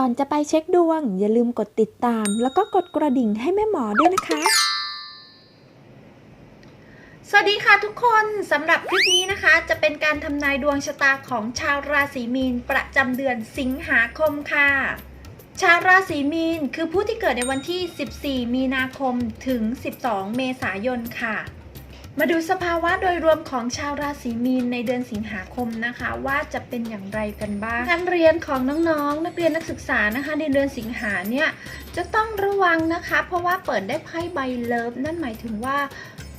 ก่อนจะไปเช็คดวง อย่าลืมกดติดตาม แล้วก็กดกระดิ่งให้แม่หมอด้วยนะคะ สวัสดีค่ะทุกคนสำหรับคลิปนี้นะคะ จะเป็นการทำนายดวงชะตาของชาวราศีมีน ประจำเดือนสิงหาคมค่ะ ชาวราศีมีนคือผู้ที่เกิดในวันที่ 14 มีนาคมถึง 12 เมษายนค่ะ มาดูสภาวะโดยรวมของชาวราศีมีนในเดือนสิงหาคมนะคะ ว่าจะเป็นอย่างไรกันบ้างการเรียนของน้องๆนักเรียนนักศึกษานะคะในเดือนสิงหาเนี่ยจะต้องระวังนะคะ เพราะว่าเปิดได้ไพ่ใบเลิฟนั่นหมายถึงว่า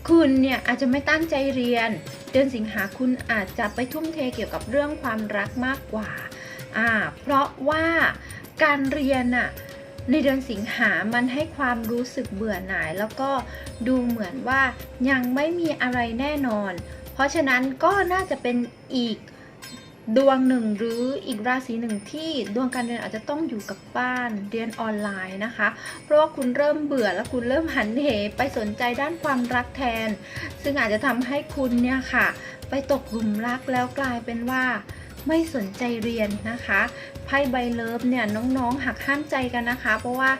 คุณเนี่ยอาจจะไม่ตั้งใจเรียน เดือนสิงหาคุณอาจจะไปทุ่มเทเกี่ยวกับเรื่องความรักมากกว่าอ่าเพราะว่าการเรียนอะ ในเดือนสิงหามันให้ความรู้สึกเบื่อหน่าย แล้วก็ดูเหมือนว่ายังไม่มีอะไรแน่นอน เพราะฉะนั้นก็น่าจะเป็นอีกดวงหนึ่งหรืออีกราศีหนึ่งที่ดวงการเรียนอาจจะต้องอยู่กับบ้านเรียนออนไลน์นะคะ เพราะว่าคุณเริ่มเบื่อแล้วคุณเริ่มหันเหไปสนใจด้านความรักแทน ซึ่งอาจจะทำให้คุณเนี่ยค่ะ ไปตกหลุมรักแล้วกลายเป็นว่า ไม่สนใจเรียนนะคะไพ่ใบเลิฟเนี่ยน้องๆหักห้ามใจกันนะคะ เพราะว่า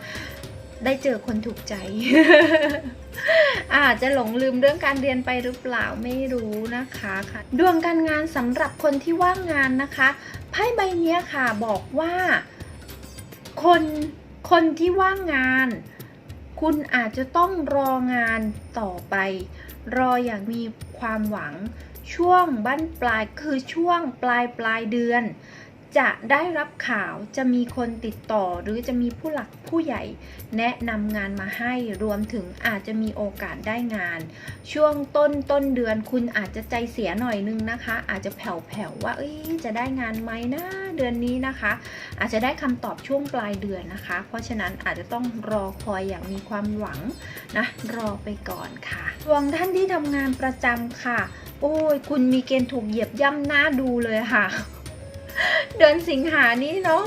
ได้เจอคนถูกใจ อาจจะหลงลืมเรื่องการเรียนไปหรือเปล่าไม่รู้นะคะค่ะดวงการงานสำหรับคนที่ว่างงานนะคะไพ่ใบเนี้ยค่ะบอกว่า คนคนที่ว่างงาน คุณอาจจะต้องรองานต่อไป รออย่างมีความหวัง ช่วงบั้นปลายคือช่วงปลายปลายเดือน จะได้รับข่าวจะมีคนติดต่อหรือจะมีผู้หลักผู้ใหญ่ แนะนำงานมาให้รวมถึงอาจจะมีโอกาสได้งาน ช่วงต้นต้นเดือนคุณอาจจะใจเสียหน่อยนึงนะคะ อาจจะแผ่วๆว่าจะได้งานไหมนะเดือนนี้นะคะ อาจจะได้คำตอบช่วงปลายเดือนนะคะ เพราะฉะนั้นอาจจะต้องรอคอยอย่างมีความหวังนะรอไปก่อนค่ะดวงท่านที่ทำงานประจำค่ะ โอ้ย คุณมีเกณฑ์ถูกเหยียบย่ำหน้าดูเลยค่ะ เดือนสิงหานี้เนาะ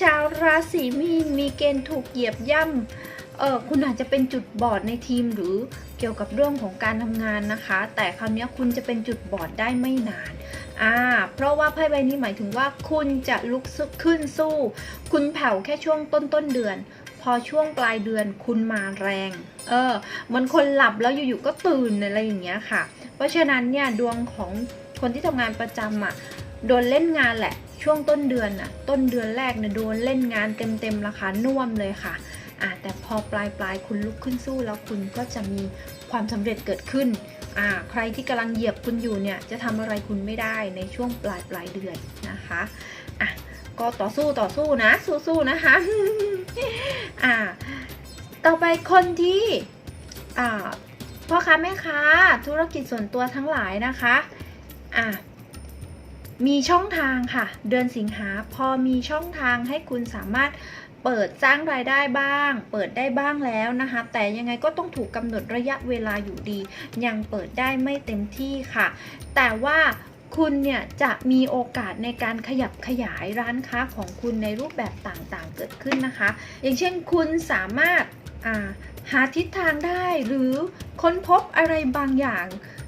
ชาวราศีมีนมีเกณฑ์ถูกเหยียบย่ำเออคุณอาจจะเป็นจุดบอดในทีมหรือเกี่ยวกับเรื่องของการทำงานนะคะ แต่คราวนี้คุณจะเป็นจุดบอดได้ไม่นานอ่าเพราะว่าไพ่ใบนี้หมายถึงว่าคุณจะลุกขึ้นสู้ คุณแผ่วแค่ช่วงต้นต้นเดือน พอช่วงปลายเดือนคุณมาแรง เออเหมันคนหลับแล้วอยู่ๆก็ตื่นอะไรอย่างเงี้ยค่ะ เพราะฉะนั้นเนี่ยดวงของคนที่ทำงานประจำอะโดนเล่นงานแหละ ช่วงต้นเดือนน่ะต้นเดือนแรกเนี่ยโดนเล่นงานเต็มๆราคาน่วมเลยค่ะอ่าแต่พอปลายปลายๆคุณลุกขึ้นสู้แล้วคุณก็จะมีความสำเร็จเกิดขึ้นอ่าใครที่กำลังเหยียบคุณอยู่เนี่ยจะทำอะไรคุณไม่ได้ในช่วงปลายปลายเดือนนะคะ ก็ต่อสู้ต่อสู้นะสู้ๆนะคะอ่าต่อไปคนที่อ่าพ่อค้าแม่ค้าธุรกิจส่วนตัวทั้งหลายนะคะอะมีช่องทางค่ะ เดือนสิงหาพอมีช่องทางให้คุณสามารถเปิดสร้างรายได้บ้าง เปิดได้บ้างแล้วนะคะ แต่ยังไงก็ต้องถูกกำหนดระยะเวลาอยู่ดี ยังเปิดได้ไม่เต็มที่ค่ะ แต่ว่า คุณเนี่ยจะมีโอกาสในการขยับขยายร้านค้าของคุณในรูปแบบต่างๆ เกิดขึ้นนะคะ อย่างเช่นคุณสามารถาหาทิศทางได้หรือค้นพบอะไรบางอย่าง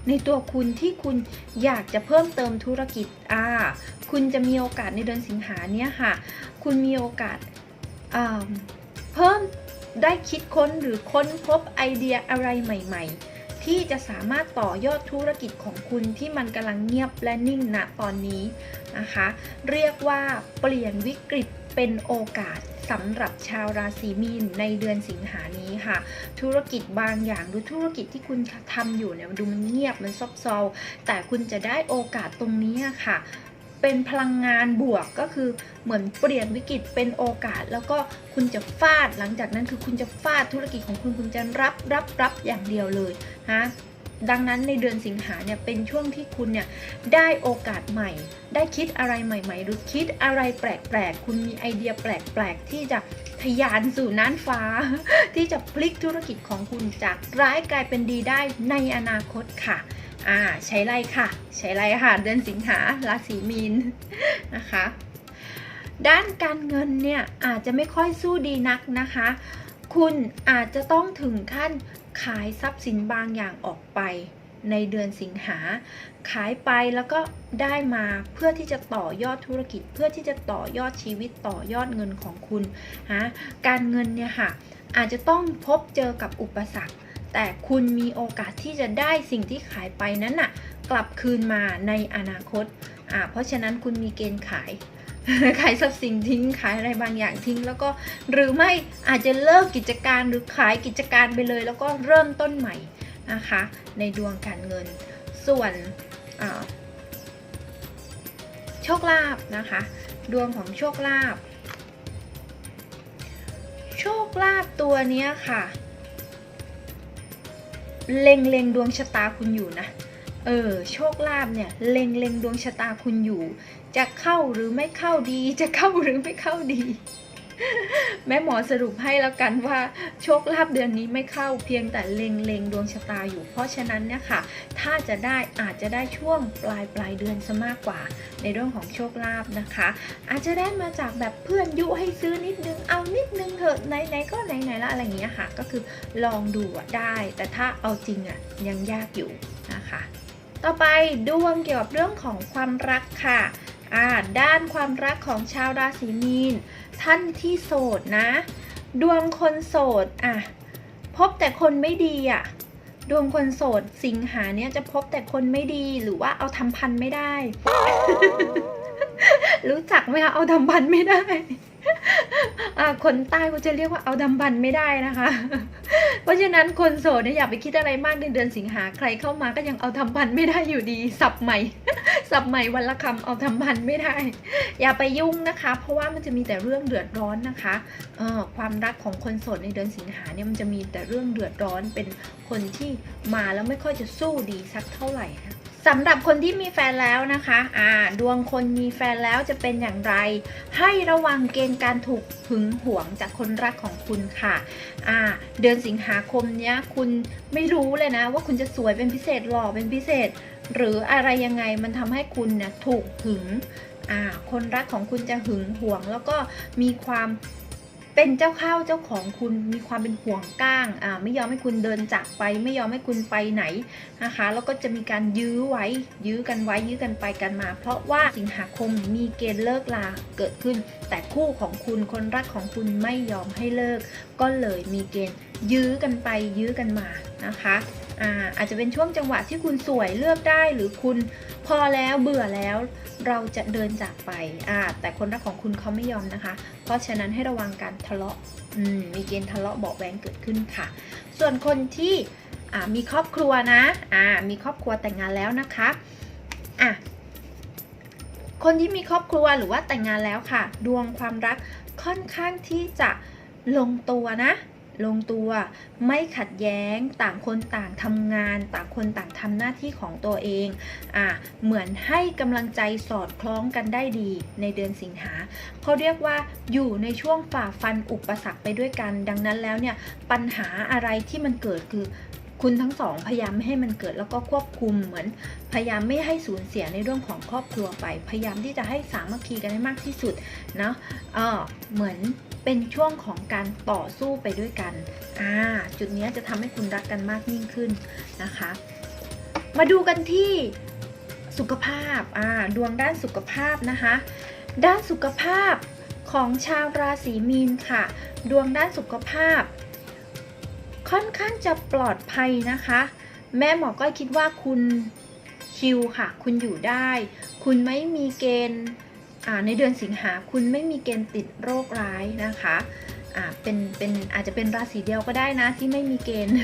ในตัวคุณที่คุณอยากจะเพิ่มเติมธุรกิจอ่าคุณจะมีโอกาสในเดือนสิงหาเนี้ยค่ะ คุณมีโอกาสาเพิ่มได้คิดค้นหรือค้นพบไอเดียอะไรใหม่ ๆ ที่จะสามารถต่อยอดธุรกิจของคุณที่มันกำลังเงียบและนิ่งณตอนนี้นะคะ เรียกว่าเปลี่ยนวิกฤตเป็นโอกาสสำหรับชาวราศีมีนในเดือนสิงหานี้ค่ะ ธุรกิจบางอย่างหรือธุรกิจที่คุณทำอยู่เนี่ยดูมันเงียบมันซบเซาแต่คุณจะได้โอกาสตรงนี้ค่ะ เป็นพลังงานบวกก็คือเหมือนเปลี่ยนวิกฤตเป็นโอกาส แล้วก็คุณจะฟาดหลังจากนั้นคือคุณจะฟาดธุรกิจของคุณคุณจะรับรับรับอย่างเดียวเลยฮะดังนั้นในเดือนสิงหาเนี่ยเป็นช่วงที่คุณเนี่ยได้โอกาสใหม่ ได้คิดอะไรใหม่ๆหรือคิดอะไรแปลกๆ คุณมีไอเดียแปลกๆ ที่จะทะยานสู่น่านฟ้า ที่จะพลิกธุรกิจของคุณจากร้ายกลายเป็นดีได้ในอนาคตค่ะ อ่าใช้ไรค่ะ ใช้ไรค่ะ เดือนสิงหาราศีมีนนะคะ ด้านการเงินเนี่ยอาจจะไม่ค่อยสู้ดีนักนะคะ คุณอาจจะต้องถึงขั้นขายทรัพย์สินบางอย่างออกไปในเดือนสิงหา ขายไปแล้วก็ได้มาเพื่อที่จะต่อยอดธุรกิจ เพื่อที่จะต่อยอดชีวิตต่อยอดเงินของคุณฮะการเงินเนี่ยค่ะอาจจะต้องพบเจอกับอุปสรรค แต่คุณมีโอกาสที่จะได้สิ่งที่ขายไปนั้นน่ะ กลับคืนมาในอนาคตอ่าเพราะฉะนั้นคุณมีเกณฑ์ขาย ขายทรัพย์สินทิ้งขายอะไรบางอย่างทิ้ง แล้วก็หรือไม่อาจจะเลิกกิจการหรือขายกิจการไปเลย แล้วก็เริ่มต้นใหม่นะคะ ในดวงการเงิน ส่วนโชคลาภนะคะ ดวงของโชคลาภโชคลาภตัวนี้ค่ะ เล็งเล็งดวงชะตาคุณอยู่นะ เออ โชคลาภเนี่ยเล็งเล็งดวงชะตาคุณอยู่ จะเข้าหรือไม่เข้าดี จะเข้าหรือไม่เข้าดี แม่หมอสรุปให้แล้วกันว่าโชคลาภเดือนนี้ไม่เข้าเพียงแต่เล็งเลงดวงชะตาอยู่ เพราะฉะนั้นเนี่ยค่ะ ถ้าจะได้อาจจะได้ช่วงปลายปลายเดือนซะมากกว่า ในเรื่องของโชคลาภนะคะ อาจจะได้มาจากแบบเพื่อนยุให้ซื้อนิดนึงเอานิดนึงเถอะไหนๆก็ไหนๆแล้วอะไรอย่างเงี้ยค่ะ ก็คือลองดูอะได้ แต่ถ้าเอาจริงอะยังยากอยู่นะคะ ต่อไปดวงเกี่ยวกับเรื่องของความรักค่ะด้านความรักของชาวราศีมีน ท่านที่โสดนะ ดวงคนโสดอะพบแต่คนไม่ดีอะดวงคนโสดสิงหาเนี่ยจะพบแต่คนไม่ดีหรือว่าเอาทำพันไม่ได้ รู้จักไหมคะเอาทำพันไม่ได้อ่า คนใต้เขาจะเรียกว่าเอาดำบันไม่ได้นะคะ เพราะฉะนั้นคนโสดเนี่ยอย่าไปคิดอะไรมากในเดือนสิงหาใครเข้ามาก็ยังเอาทำพันไม่ได้อยู่ดี สับใหม่ สับใหม่วันละคำเอาทำพันไม่ได้ อย่าไปยุ่งนะคะ เพราะว่ามันจะมีแต่เรื่องเดือดร้อนนะคะเออความรักของคนโสดในเดือนสิงหาเนี่ยมันจะมีแต่เรื่องเดือดร้อนเป็นคนที่มาแล้วไม่ค่อยจะสู้ดีสักเท่าไหร่นะ สำหรับคนที่มีแฟนแล้วนะคะอ่าดวงคนมีแฟนแล้วจะเป็นอย่างไร ให้ระวังเกณฑ์การถูกหึงหวงจากคนรักของคุณค่ะอ่าเดือนสิงหาคมเนี้ยคุณไม่รู้เลยนะว่าคุณจะสวยเป็นพิเศษหล่อเป็นพิเศษ หรืออะไรยังไงมันทำให้คุณเนี่ยถูกหึงอ่าคนรักของคุณจะหึงหวง แล้วก็มีความ เป็นเจ้าข้าวเจ้าของคุณมีความเป็นห่วงก้างอ่าไม่ยอมให้คุณเดินจากไป ไม่ยอมให้คุณไปไหนนะคะแล้วก็จะมีการยื้อไว้ ยื้อกันไว้ยื้อกันไปกันมา เพราะว่าสิงหาคมมีเกณฑ์เลิกลาเกิดขึ้น แต่คู่ของคุณคนรักของคุณไม่ยอมให้เลิก ก็เลยมีเกณฑ์ยื้อกันไปยื้อกันมานะคะ อาอาจจะเป็นช่วงจังหวะที่คุณสวยเลือกได้ หรือคุณพอแล้วเบื่อแล้ว เราจะเดินจากไปอ่าแต่คนรักของคุณเขาไม่ยอมนะคะ เพราะฉะนั้นให้ระวังการทะเลาะมมีเกณฑ์ทะเลาะเบาแวงเกิดขึ้นค่ะ ส่วนคนที่มีครอบครัวนะมีครอบครัวแต่งงานแล้วนะคะอะคนที่มีครอบครัวหรือว่าแต่งงานแล้วค่ะ ดวงความรักค่อนข้างที่จะลงตัวนะ ลงตัว ไม่ขัดแย้งต่างคนต่างทำงาน ต่างคนต่างทำหน้าที่ของตัวเองอะเหมือนให้กำลังใจสอดคล้องกันได้ดีในเดือนสิงหาเขาเรียกว่าอยู่ในช่วงฝ่าฟันอุปสรรคไปด้วยกัน ดังนั้นแล้วเนี่ยปัญหาอะไรที่มันเกิดคือคุณทั้งสองพยายามไม่ให้มันเกิดแล้วก็ควบคุมเหมือน พยายามไม่ให้สูญเสียในเรื่องของครอบครัวไป พยายามที่จะให้สามัคคีกันให้มากที่สุดเนาะเออเหมือน เป็นช่วงของการต่อสู้ไปด้วยกัน อ่า จุดนี้จะทำให้คุณรักกันมากยิ่งขึ้นนะคะ มาดูกันที่สุขภาพ อ่า ดวงด้านสุขภาพนะคะ ด้านสุขภาพของชาวราศีมีนค่ะ ดวงด้านสุขภาพ ค่อนข้างจะปลอดภัยนะคะ แม่หมอก็คิดว่าคุณชิลค่ะ คุณอยู่ได้ คุณไม่มีเกณฑ์ ในเดือนสิงหาคุณไม่มีเกณฑ์ติดโรคร้ายนะคะเป็นเป็นอาจจะเป็นราศีเดียวก็ได้นะที่ไม่มีเกณฑ์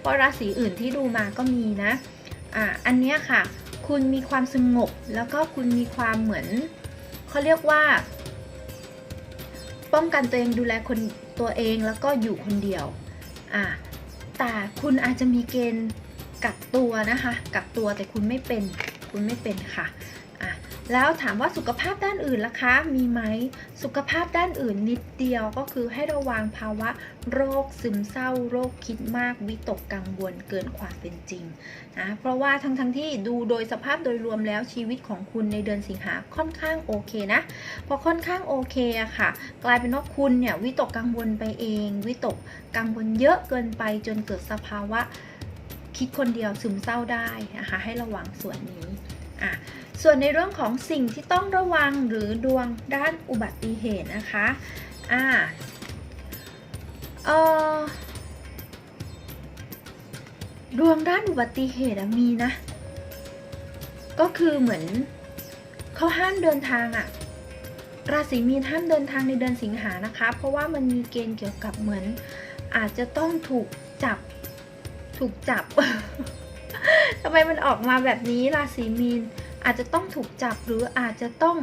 เพราะราศีอื่นที่ดูมาก็มีนะอ่าอันเนี้ยค่ะ คุณมีความสงบแล้วก็คุณมีความเหมือนเขาเรียกว่า ป้องกันตัวเองดูแลคนตัวเองแล้วก็อยู่คนเดียวอ่าแต่คุณอาจจะมีเกณฑ์กักตัวนะคะกักตัวแต่คุณไม่เป็นคุณไม่เป็นค่ะ แล้วถามว่าสุขภาพด้านอื่นล่ะคะ มีไหมสุขภาพด้านอื่นนิดเดียวก็คือให้ระวังภาวะโรคซึมเศร้า โรคคิดมากวิตกกังวลเกินความเป็นจริงนะเพราะว่าทั้งทั้งๆที่ดูโดยสภาพโดยรวมแล้วชีวิตของคุณในเดือนสิงหาค่อนข้างโอเคนะพอค่อนข้างโอเคอะค่ะ กลายเป็นว่าคุณเนี่ยวิตกกังวลไปเอง วิตกกังวลเยอะเกินไปจนเกิดสภาวะคิดคิดคนเดียวซึมเศร้าได้นะคะให้ระวังส่วนนี้อะ ส่วนในเรื่องของสิ่งที่ต้องระวังหรือดวงด้านอุบัติเหตุนะคะอ่าเออดวงด้านอุบัติเหตุมีนะ ก็คือเหมือนเขาห้ามเดินทางอะราศีมีนห้ามเดินทางในเดือนสิงหานะคะ เพราะว่ามันมีเกณฑ์เกี่ยวกับเหมือน อาจจะต้องถูกจับถูกจับทำไมมันออกมาแบบนี้ราศีมีน อาจจะต้องถูกจับหรืออาจจะต้อง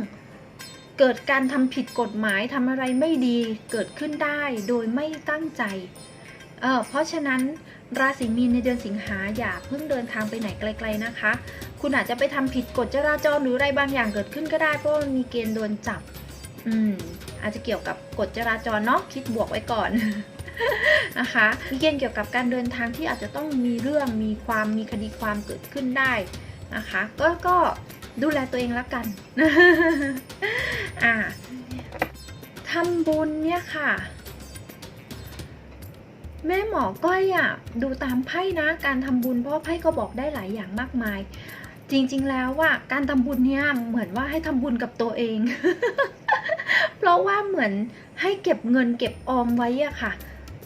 เกิดการทำผิดกฎหมายทำอะไรไม่ดีเกิดขึ้นได้โดยไม่ตั้งใจเออเพราะฉะนั้นราศีมีนในเดือนสิงหาอย่าเพิ่งเดินทางไปไหนไกล ๆนะคะ คุณอาจจะไปทำผิดกฎจราจรหรืออะไรบางอย่างเกิดขึ้นก็ได้เพราะมันมีเกณฑ์โดนจับ อืมอาจจะเกี่ยวกับกฎจราจรเนาะคิดบวกไว้ก่อนนะคะมีเกณฑ์เกี่ยวกับการเดินทางที่อาจจะต้องมีเรื่องมีความมีคดีความเกิดขึ้นได้ นะคะ ก็ก็ดูแลตัวเองแล้วกันอ่าทำบุญเนี่ยค่ะ แม่หมอก้อยอะดูตามไพ่นะ การทำบุญเพราะไพ่ก็บอกได้หลายอย่างมากมาย จริงๆแล้วว่าการทำบุญเนี่ยเหมือนว่าให้ทำบุญกับตัวเอง เพราะว่าเหมือนให้เก็บเงินเก็บออมไว้อะค่ะ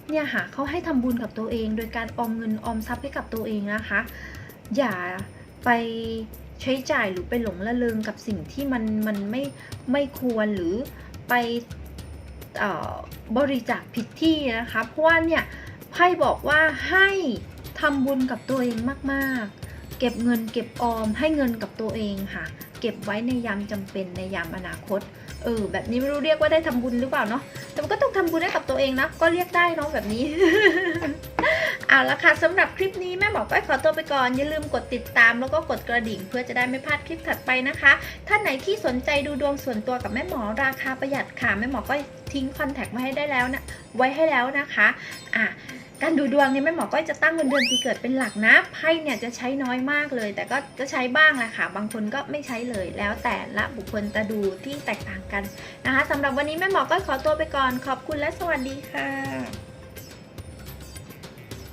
เนี่ยค่ะเขาให้ทำบุญกับตัวเอง โดยการออมเงินออมทรัพย์ให้กับตัวเองนะคะ อย่า ไปใช้จ่ายหรือไปหลงละเลงกับสิ่งที่มันมันไม่ไม่ควรหรือไปออบริจาคผิดที่นะคะ เพราะว่าเนี่ยไพ่บอกว่าให้ทำบุญกับตัวเองมากๆ เก็บเงินเก็บออมให้เงินกับตัวเองค่ะ เก็บไว้ในยามจำเป็นในยามอนาคต เออแบบนี้ไม่รู้เรียกว่าได้ทำบุญหรือเปล่าเนาะแต่มันก็ต้องทำบุญให้กับตัวเองนะ ก็เรียกได้เนาะแบบนี้ เอาละค่ะสำหรับคลิปนี้แม่หมอก้อยขอตัวไปก่อน อย่าลืมกดติดตามแล้วก็กดกระดิ่ง เพื่อจะได้ไม่พลาดคลิปถัดไปนะคะ ท่านไหนที่สนใจดูดวงส่วนตัวกับแม่หมอราคาประหยัดค่ะแม่หมอก็ทิ้งคอนแทคไว้ให้ได้แล้วนะไว้ให้แล้วนะคะอะการดูดวงเนี่ยแม่หมอก็จะตั้งวันเดือนปีเกิดเป็นหลักนะไพ่เนี่ยจะใช้น้อยมากเลย แต่ก็จะใช้บ้างแหละค่ะ บางคนก็ไม่ใช้เลย แล้วแต่ละบุคคลจะดูที่แตกต่างกันนะคะสำหรับวันนี้แม่หมอก็ขอตัวไปก่อนขอบคุณและสวัสดีค่ะ